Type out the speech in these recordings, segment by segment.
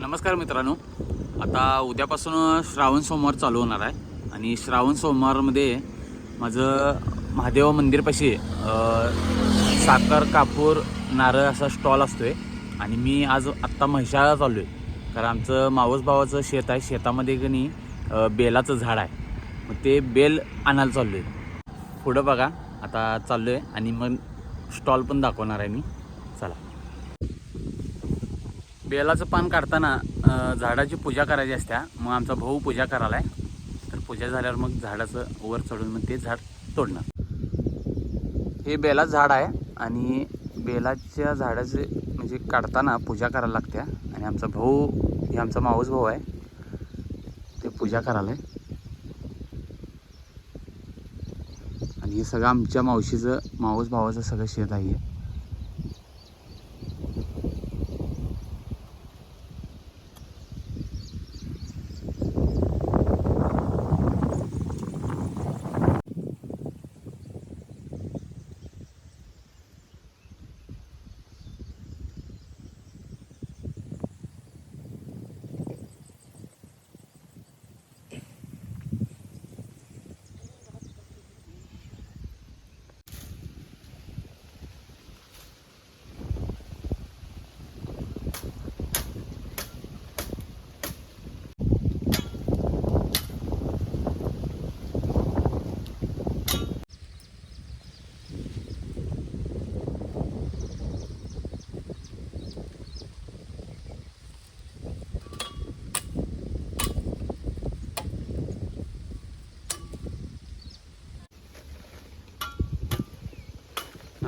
नमस्कार मित्रांनो. आता उद्यापासून श्रावण सोमवार चालू होणार आहे. आणि श्रावण सोमवारमध्ये माझं महादेव मंदिरपाशी साखर कापूर नारळ असा स्टॉल असतो आहे आणि मी आज आत्ता म्हैशाळा चालू आहे कारण आमचं मावस भावाचं शेत आहे. शेतामध्ये की नाही बेलाचं झाड आहे. मग ते बेल आणायला चाललो आहे पुढं बघा. आता चाललो आहे आणि मग स्टॉल पण दाखवणार आहे मी. बेलाचं पान काढताना झाडाची पूजा करायची असत्या. मग आमचा भाऊ पूजा करायला आहे तर पूजा झाल्यावर मग झाडाचं वर चढून मग ते झाड तोडणं हे बेलाचं झाड आहे आणि बेलाच्या झाडाचे म्हणजे काढताना पूजा करायला लागत्या. आणि आमचा भाऊ हे आमचा मावस भाऊ आहे. ते पूजा करायला आहे आणि हे सगळं आमच्या मावशीचं मावस भावाचं सगळं शेत आहे.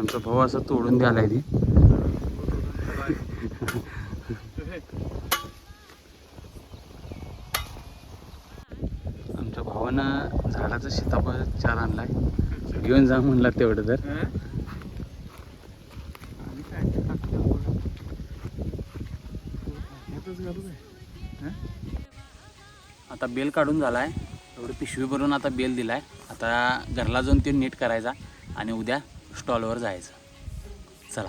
आमचा भाऊ असं तोडून द्यायला ती. आमच्या भावानं झाडाचं सीताफळ चार आणलाय. घेऊन जा म्हणला तेवढं तर. आता बेल काढून झाला आहे एवढं पिशवी भरून आता बेल दिला आहे आता घरला जाऊन ते नीट करायचा. आणि उद्या स्टॉलवर जायचं. चला.